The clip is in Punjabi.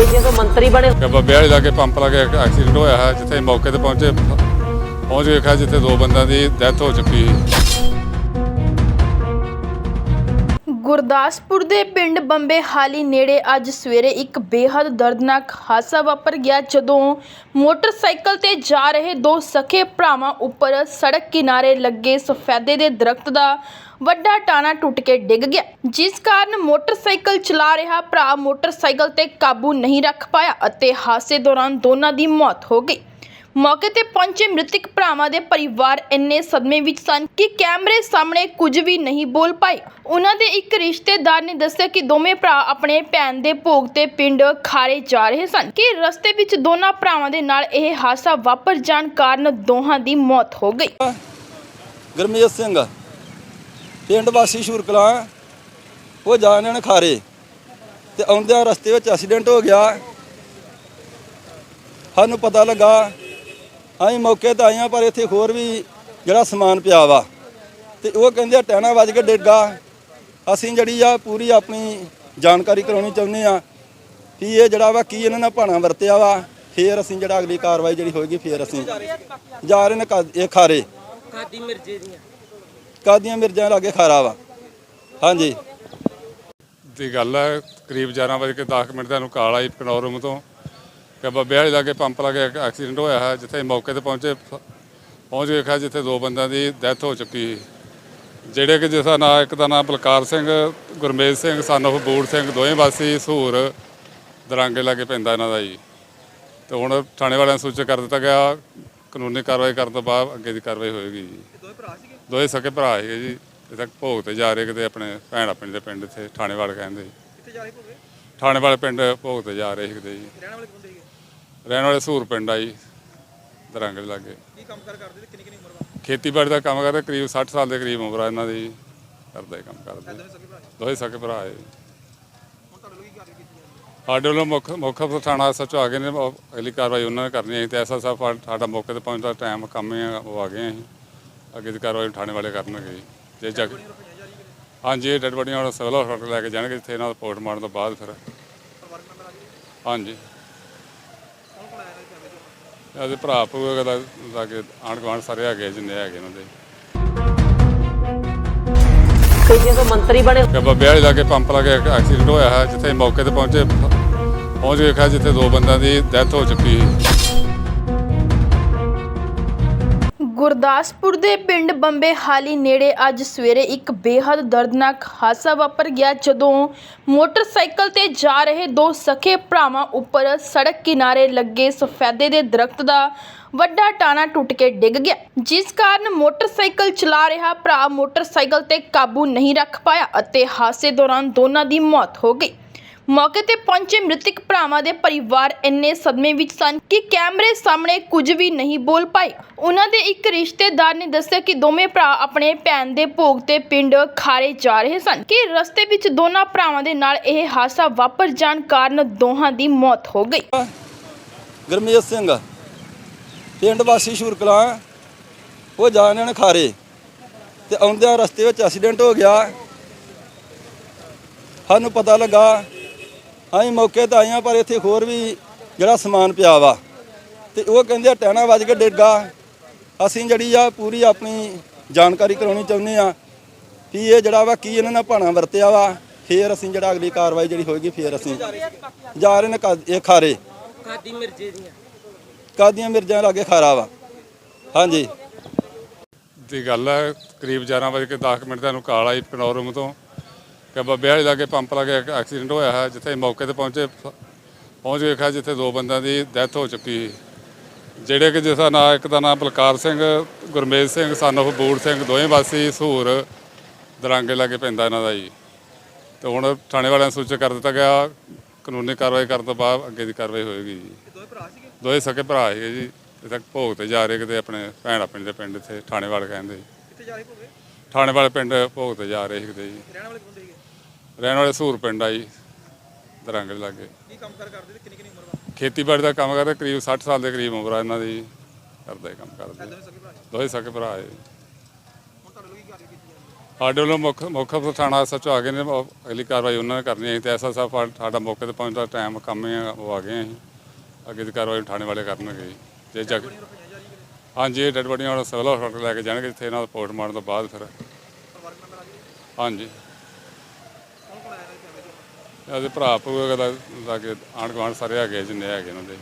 ਤੇਜੀਆਂ ਤੋਂ ਮੰਤਰੀ ਬਣੇ ਬੱਬੇ ਵਾਲੀ ਲਾਗੇ ਪੰਪ ਲਾਗੇ ਐਕਸੀਡੈਂਟ ਹੋਇਆ ਹੈ ਜਿੱਥੇ ਮੌਕੇ ਤੇ ਪਹੁੰਚੇ ਪਹੁੰਚ ਕੇ ਵੇਖਿਆ ਜਿੱਥੇ ਦੋ ਬੰਦਿਆਂ ਦੀ ਡੈਥ ਹੋ ਚੁੱਕੀ ਸੀ। ਗੁਰਦਾਸਪੁਰ ਦੇ ਪਿੰਡ ਬੰਬੇ ਹਾਲੀ ਨੇੜੇ ਅੱਜ ਸਵੇਰੇ ਇੱਕ ਬੇहद ਦਰਦਨਾਕ ਹਾਦਸਾ ਵਾਪਰ ਗਿਆ ਜਦੋਂ ਮੋਟਰਸਾਈਕਲ ਤੇ ਜਾ ਰਹੇ ਦੋ ਸਖੇ ਭਰਾਵਾਂ ਉੱਪਰ ਸੜਕ ਕਿਨਾਰੇ ਲੱਗੇ ਸਫੈਦੇ ਦੇ ਦਰਖਤ ਦਾ ਵੱਡਾ ਟਾਣਾ ਟੁੱਟ ਕੇ ਡਿੱਗ ਗਿਆ, ਜਿਸ ਕਾਰਨ ਮੋਟਰਸਾਈਕਲ ਚਲਾ ਰਿਹਾ ਭਰਾ ਮੋਟਰਸਾਈਕਲ ਤੇ ਕਾਬੂ ਨਹੀਂ ਰੱਖ ਪਾਇਆ ਅਤੇ ਹਾਦਸੇ ਦੌਰਾਨ ਦੋਨਾਂ ਦੀ ਮੌਤ ਹੋ ਗਈ। ਮੌਕੇ ਤੇ ਪਹੁੰਚੇ ਮ੍ਰਿਤਕ ਭਰਾਵਾਂ ਦੇ ਪਰਿਵਾਰ ਇੰਨੇ ਸਦਮੇ ਵਿੱਚ ਸਨ ਕਿ ਕੈਮਰੇ ਸਾਹਮਣੇ ਕੁਝ ਵੀ ਨਹੀਂ ਬੋਲ ਪਾਏ। ਉਹਨਾਂ ਦੇ ਇੱਕ ਰਿਸ਼ਤੇਦਾਰ ਨੇ ਦੱਸਿਆ ਕਿ ਦੋਵੇਂ ਭਰਾ ਆਪਣੇ ਭੈਣ ਦੇ ਭੋਗ ਤੇ ਪਿੰਡ ਖਾਰੇ ਜਾ ਰਹੇ ਸਨ ਕਿ ਰਸਤੇ ਵਿੱਚ ਦੋਨਾਂ ਭਰਾਵਾਂ ਦੇ ਨਾਲ ਇਹ ਹਾਦਸਾ ਵਾਪਰ ਜਾਣ ਕਾਰਨ ਦੋਹਾਂ ਦੀ ਮੌਤ ਹੋ ਗਈ। ਗੁਰਮੇਜ ਸਿੰਘ। ਪਿੰਡ ਵਾਸੀ ਸ਼ੂਰਕਲਾਂ ਉਹ ਜਾ ਰਹੇ ਨੇ ਖਾਰੇ ਤੇ ਆਉਂਦਿਆਂ ਰਸਤੇ ਵਿੱਚ ਐਕਸੀਡੈਂਟ ਹੋ ਗਿਆ। ਸਾਨੂੰ ਪਤਾ ਲੱਗਾ, ਅਸੀਂ ਮੌਕੇ ਤੇ ਆਏ ਹਾਂ, ਪਰ ਇੱਥੇ ਹੋਰ ਵੀ ਜਿਹੜਾ ਸਮਾਨ ਪਿਆ ਵਾ। ਤੇ ਉਹ ਕਹਿੰਦੇ ਆ, ਟਹਿਣਾ ਵੱਜ ਕੇ ਡਿੱਗਾ ਅਸੀਂ ਜਿਹੜੀ ਆ, ਪੂਰੀ ਆਪਣੀ ਜਾਣਕਾਰੀ ਕਰਾਉਣੀ ਚਾਹੁੰਦੇ ਆ ਕਿ ਇਹ ਜਿਹੜਾ ਵਾ, ਕੀ ਇਹਨਾਂ ਨਾਲ ਭਾਣਾ ਵਰਤਿਆ ਵਾ। ਫੇਰ ਅਸੀਂ ਜਿਹੜਾ ਅਗਲੀ ਕਾਰਵਾਈ ਜਿਹੜੀ ਹੋਏਗੀ, ਫੇਰ ਅਸੀਂ ਜਾ ਰਹੇ ਨੇ ਕਾ- ਇਹ ਖਾਰੇ। ਕਾਦੀਆਂ ਮਿਰਜ਼ਾਂ ਲਾਗੇ ਖਾਰਾ ਵਾ? ਹਾਂਜੀ। ਦੀ ਗੱਲ ਹੈ ਕਰੀਬ 11 ਵਜੇ ਕੇ 10 ਮਿੰਟ ਦਾ ਨੂੰ ਕਾਲ ਆਈ ਕਨੌਰ ਰੂਮ ਤੋਂ ਕਿ ਬੱਬੇ ਵਾਲੀ ਲਾਗੇ ਪੰਪ ਲਾਗੇ ਇੱਕ ਐਕਸੀਡੈਂਟ ਹੋਇਆ ਹੈ ਜਿੱਥੇ ਮੌਕੇ ਤੇ ਪਹੁੰਚੇ ਪਹੁੰਚ ਕੇ ਵੇਖਿਆ ਜਿੱਥੇ ਦੋ ਬੰਦਿਆਂ ਦੀ ਡੈਥ ਹੋ ਚੁੱਕੀ ਜਿਹੜੇ ਕਿ ਜਿਸ ਦਾ ਨਾਂ ਇੱਕ ਦਾ ਨਾਮ ਬਲਕਾਰ ਸਿੰਘ ਗੁਰਮੇਜ ਸਿੰਘ ਸਨ of ਬੂੜ ਸਿੰਘ ਦੋਵੇਂ ਵਾਸੀ ਸਹੂਰ ਦਰਾਂਗੇ ਲਾਗੇ ਪੈਂਦਾ ਇਹਨਾਂ ਦਾ ਜੀ। ਤੇ ਹੁਣ ਥਾਣੇ ਵਾਲਿਆਂ ਨੂੰ ਸੂਚਿਤ ਕਰ ਦਿੱਤਾ ਗਿਆ ਕਾਨੂੰਨੀ ਕਾਰਵਾਈ ਕਰਨ ਤੋਂ ਬਾਅਦ ਅੱਗੇ ਦੀ ਕਾਰਵਾਈ ਹੋਏਗੀ ਜੀ। ਦੋਵੇਂ ਭਰਾ ਸੀਗੇ? ਦੋਵੇਂ ਸਕੇ ਭਰਾ ਸੀਗੇ ਜੀ। ਇਹ ਤੱਕ ਭੋਗ ਤੇ ਜਾ ਰਹੇ ਕਿਤੇ ਆਪਣੇ ਭੈਣ ਆਪਣੇ ਦੇ ਪਿੰਡ ਇੱਥੇ ਥਾਣੇ ਵਾਲੇ ਕਹਿੰਦੇ ਕਿੱਥੇ ਜਾ ਰਹੇ ਭੋਗੇ? ਥਾਣੇ ਵਾਲੇ ਪਿੰਡ ਭੋਗ ਤੇ ਜਾ ਰਹੇ ਸੀ ਕਿਤੇ ਜੀ। ਰਹਿਣ ਵਾਲੇ ਕਿੱਥੇ ਸੀਗੇ? ਰਹਿਣ ਵਾਲੇ ਸਹੂਰ ਪਿੰਡ ਆ ਜੀ ਦਰਾਂਗੇ ਦੇ ਲਾਗੇ। ਕੀ ਕੰਮ ਕਰ ਕਰਦੇ ਤੇ ਕਿੰਨੀ ਕਿੰਨੀ ਉਮਰ ਵਾ? ਖੇਤੀਬਾੜੀ ਦਾ ਕੰਮ ਕਰਦੇ ਕਰੀਬ 60 ਸਾਲ ਦੇ ਕਰੀਬ ਉਮਰ ਆ ਇਹਨਾਂ ਦੀ। ਜੀ। ਕਰਦੇ ਕੰਮ ਕਰਦੇ। ਦੋਵੇਂ ਸਕੇ ਭਰਾ ਹੈ? ਸਾਡੇ ਵੱਲੋਂ ਮੁੱਖ ਮੁੱਖ ਥਾਣਾ ਸੱਚ ਆ ਗਏ ਨੇ ਅਗਲੀ ਕਾਰਵਾਈ ਉਹਨਾਂ ਨੇ ਕਰਨੀ ਹੈ। ਤੇ ਐਸਾ ਸਾਹਿਬ ਸਾਡਾ ਮੌਕੇ ਤੇ ਪਹੁੰਚਦਾ ਟਾਈਮ ਕੰਮ ਹੀ ਆ, ਉਹ ਆ ਗਏ ਅਸੀਂ। ਅੱਗੇ ਦੀ ਕਾਰਵਾਈ ਥਾਣੇ ਵਾਲੇ ਕਰਨਗੇ ਜੀ। ਜੇ ਜਗ ਹਾਂਜੀ ਇਹ ਡੈਡ ਬੋਡੀਆਂ ਹੁਣ ਸਿਵਲ ਹਸਪਤਾਲ ਲੈ ਕੇ ਜਾਣਗੇ ਜਿੱਥੇ ਇਹਨਾਂ ਦਾ ਪੋਸਟਮਾਰਟਮ ਤੋਂ ਬਾਅਦ ਫਿਰ। ਹਾਂਜੀ। ਇਹਦੇ ਭਰਾ ਭੂਆ ਦਾ ਲਾਗੇ ਆਂਢ ਗੁਆਂਢ ਸਾਰੇ ਹੈਗੇ ਜਿੰਨੇ ਹੈਗੇ ਇਹਨਾਂ ਦੇ। ਤੋਂ ਮੰਤਰੀ ਬਣੇ ਕਿ ਬੱਬੇ ਵਾਲੀ ਲਾਗੇ ਪੰਪ ਲਾਗੇ ਇੱਕ ਐਕਸੀਡੈਂਟ ਹੋਇਆ ਹੈ ਜਿੱਥੇ ਮੌਕੇ ਤੇ ਪਹੁੰਚੇ ਪਹੁੰਚ ਕੇ ਵੇਖਿਆ ਜਿੱਥੇ ਦੋ ਬੰਦਿਆਂ ਦੀ ਡੈਥ ਹੋ ਚੁੱਕੀ ਸੀ। ਗੁਰਦਾਸਪੁਰ ਦੇ ਪਿੰਡ ਬੰਬੇ ਹਾਲੀ ਨੇੜੇ ਅੱਜ ਸਵੇਰੇ ਇੱਕ ਬੇਹੱਦ ਦਰਦਨਾਕ ਹਾਦਸਾ ਵਾਪਰ ਗਿਆ ਜਦੋਂ ਮੋਟਰਸਾਈਕਲ ਤੇ ਜਾ ਰਹੇ ਦੋ ਸਖੇ ਭਰਾਵਾਂ ਉੱਪਰ ਸੜਕ ਕਿਨਾਰੇ ਲੱਗੇ ਸਫੈਦੇ ਦੇ ਦਰਖਤ ਦਾ ਵੱਡਾ ਟਾਣਾ ਟੁੱਟ ਕੇ ਡਿੱਗ ਗਿਆ, ਜਿਸ ਕਾਰਨ ਮੋਟਰਸਾਈਕਲ ਚਲਾ ਰਿਹਾ ਭਰਾ ਮੋਟਰਸਾਈਕਲ ਤੇ ਕਾਬੂ ਨਹੀਂ ਰੱਖ ਪਾਇਆ ਅਤੇ ਹਾਦਸੇ ਦੌਰਾਨ ਦੋਨਾਂ ਦੀ ਮੌਤ ਹੋ ਗਈ। ਮੌਕੇ ਤੇ ਪਹੁੰਚੇ ਮ੍ਰਿਤਕ ਭਰਾਵਾਂ ਦੇ ਪਰਿਵਾਰ ਇੰਨੇ ਸਦਮੇ ਵਿੱਚ ਸਨ ਕਿ ਕੈਮਰੇ ਸਾਹਮਣੇ ਕੁਝ ਵੀ ਨਹੀਂ ਬੋਲ ਪਾਏ। ਉਹਨਾਂ ਦੇ ਇੱਕ ਰਿਸ਼ਤੇਦਾਰ ਨੇ ਦੱਸਿਆ ਕਿ ਦੋਵੇਂ ਭਰਾ ਆਪਣੇ ਭੈਣ ਦੇ ਭੋਗ ਤੇ ਪਿੰਡ ਖਾਰੇ ਜਾ ਰਹੇ ਸਨ ਕਿ ਰਸਤੇ ਵਿੱਚ ਦੋਨਾਂ ਭਰਾਵਾਂ ਦੇ ਨਾਲ ਇਹ ਹਾਦਸਾ ਵਾਪਰ ਜਾਣ ਕਾਰਨ ਦੋਹਾਂ ਦੀ ਮੌਤ ਹੋ ਗਈ। ਗੁਰਮੇਜ ਸਿੰਘ, ਪਿੰਡ ਵਾਸੀ ਸ਼ੂਰਕਲਾਂ, ਉਹ ਜਾ ਰਹੇ ਨੇ ਖਾਰੇ ਤੇ ਆਉਂਦਿਆਂ ਰਸਤੇ ਵਿੱਚ ਐਕਸੀਡੈਂਟ ਹੋ ਗਿਆ। ਸਾਨੂੰ ਪਤਾ ਲੱਗਾ ਅਸੀਂ ਮੌਕੇ ਤੇ ਆਏ ਹਾਂ ਪਰ ਇੱਥੇ ਹੋਰ ਵੀ ਜਿਹੜਾ ਸਮਾਨ ਪਿਆ ਵਾ। ਤੇ ਉਹ ਕਹਿੰਦੇ ਆ ਟਹਿਣਾ ਵੱਜ ਕੇ ਡਿੱਗਾ ਅਸੀਂ ਜਿਹੜੀ ਆ ਪੂਰੀ ਆਪਣੀ ਜਾਣਕਾਰੀ ਕਰਾਉਣੀ ਚਾਹੁੰਦੇ ਆ ਵੀ ਇਹ ਜਿਹੜਾ ਵਾ ਕੀ ਇਹਨਾਂ ਨਾਲ ਭਾਣਾ ਵਰਤਿਆ ਵਾ। ਫੇਰ ਅਸੀਂ ਜਿਹੜਾ ਅਗਲੀ ਕਾਰਵਾਈ ਜਿਹੜੀ ਹੋਏਗੀ ਫੇਰ ਅਸੀਂ ਜਾ ਰਹੇ ਨੇ ਕਾ- ਇਹ ਖਾਰੇ। ਕਾਦੀ ਮਿਰਜੇ ਦੀਆਂ? ਕਾਦੀਆਂ ਮਿਰਜ਼ਾਂ ਲਾਗੇ ਖਾਰਾ ਵਾ। ਹਾਂਜੀ। ਦੀ ਗੱਲ ਹੈ ਕਰੀਬ 11 ਵਜੇ ਕੇ 10 ਮਿੰਟ ਦਾ ਨੂੰ ਕਾਲ ਆਈ ਕਨੌਰ ਰੂਮ ਤੋਂ। ਕਿ ਬੱਬੇ ਵਾਲੀ ਲਾਗੇ ਪੰਪ ਲਾਗੇ ਇੱਕ ਐਕਸੀਡੈਂਟ ਹੋਇਆ ਹੈ ਜਿੱਥੇ ਮੌਕੇ ਤੇ ਪਹੁੰਚੇ ਪਹੁੰਚ ਕੇ ਵੇਖਿਆ ਜਿੱਥੇ ਦੋ ਬੰਦਿਆਂ ਦੀ ਡੈਥ ਹੋ ਚੁੱਕੀ ਜਿਹੜੇ ਕਿ ਜਿਸ ਦਾ ਨਾਂ ਇੱਕ ਦਾ ਨਾਮ ਬਲਕਾਰ ਸਿੰਘ ਗੁਰਮੇਜ ਸਿੰਘ ਸਨ of ਬੂੜ ਸਿੰਘ ਦੋਵੇਂ ਵਾਸੀ ਸਹੂਰ ਦਰਾਂਗੇ ਲਾਗੇ ਪੈਂਦਾ ਇਹਨਾਂ ਦਾ ਜੀ। ਤੇ ਹੁਣ ਥਾਣੇ ਵਾਲਿਆਂ ਨੂੰ ਸੂਚਿਤ ਕਰ ਦਿੱਤਾ ਗਿਆ ਕਾਨੂੰਨੀ ਕਾਰਵਾਈ ਕਰਨ ਤੋਂ ਬਾਅਦ ਅੱਗੇ ਦੀ ਕਾਰਵਾਈ ਹੋਏਗੀ ਜੀ। ਦੋਵੇਂ ਭਰਾ ਸੀਗੇ? ਦੋਵੇਂ ਸਕੇ ਭਰਾ ਸੀਗੇ ਜੀ। ਇਹ ਤੱਕ ਭੋਗ ਤੇ ਜਾ ਰਹੇ ਕਿਤੇ ਆਪਣੇ ਭੈਣ ਆਪਣੇ ਦੇ ਪਿੰਡ ਇੱਥੇ ਥਾਣੇ ਵਾਲੇ ਕਹਿੰਦੇ। ਕਿੱਥੇ ਜਾ ਰਹੇ ਭੋਗੇ? ਥਾਣੇ ਵਾਲੇ ਪਿੰਡ ਭੋਗ ਤੇ ਜਾ ਰਹੇ ਸੀ ਕਿਤੇ ਜੀ। ਰਹਿਣ ਵਾਲੇ ਕਿੱਥੇ ਸੀਗੇ? ਰਹਿਣ ਵਾਲੇ ਸਹੂਰ ਪਿੰਡ ਆ ਜੀ ਦਰੰਗ ਦੇ ਲਾਗੇ। ਕੀ ਕੰਮ ਕਰ ਕਰਦੇ ਤੇ ਕਿੰਨੀ ਕਿੰਨੀ ਉਮਰ ਵਾ? ਖੇਤੀਬਾੜੀ ਦਾ ਕੰਮ ਕਰਦੇ ਕਰੀਬ 60 ਸਾਲ ਦੇ ਕਰੀਬ ਉਮਰ ਆ ਇਹਨਾਂ ਦੀ। ਕਰਦੇ ਕੰਮ ਕਰਦੇ। ਦੋਵੇਂ ਸਕੇ ਭਰਾ ਹੈ? ਸਾਡੇ ਵੱਲੋਂ ਮੁੱਖ ਮੁੱਖ ਥਾਣਾ ਸੱਚੋ ਆ ਗਏ ਨੇ ਅਗਲੀ ਕਾਰਵਾਈ ਉਹਨਾਂ ਨੇ ਕਰਨੀ ਹੈ। ਤੇ ਐਸਾ ਸਾਹਿਬ ਸਾਡਾ ਮੌਕੇ ਤੇ ਪਹੁੰਚਦਾ ਟਾਈਮ ਕੰਮ ਹੀ ਆ, ਉਹ ਆ ਗਏ ਅਸੀਂ। ਅੱਗੇ ਦੀ ਕਾਰਵਾਈ ਥਾਣੇ ਵਾਲੇ ਕਰਨਗੇ ਜੀ। ਜੇ ਜਗ ਹਾਂਜੀ, ਇਹ ਡੈਡ ਬੋਡੀਆਂ ਹੁਣ ਸਿਵਲ ਹਸਪਤਾਲ ਲੈ ਕੇ ਜਾਣਗੇ, ਜਿੱਥੇ ਇਹਨਾਂ ਦਾ ਪੋਸਟਮਾਰਟਮ ਤੋਂ ਬਾਅਦ ਫਿਰ। ਹਾਂਜੀ। ਇਹਦੇ ਭਰਾ ਭੂਆ ਦਾ ਲਾਗੇ ਆਂਢ ਗੁਆਂਢ ਸਾਰੇ ਹੈਗੇ ਜਿੰਨੇ ਹੈਗੇ ਇਹਨਾਂ ਦੇ।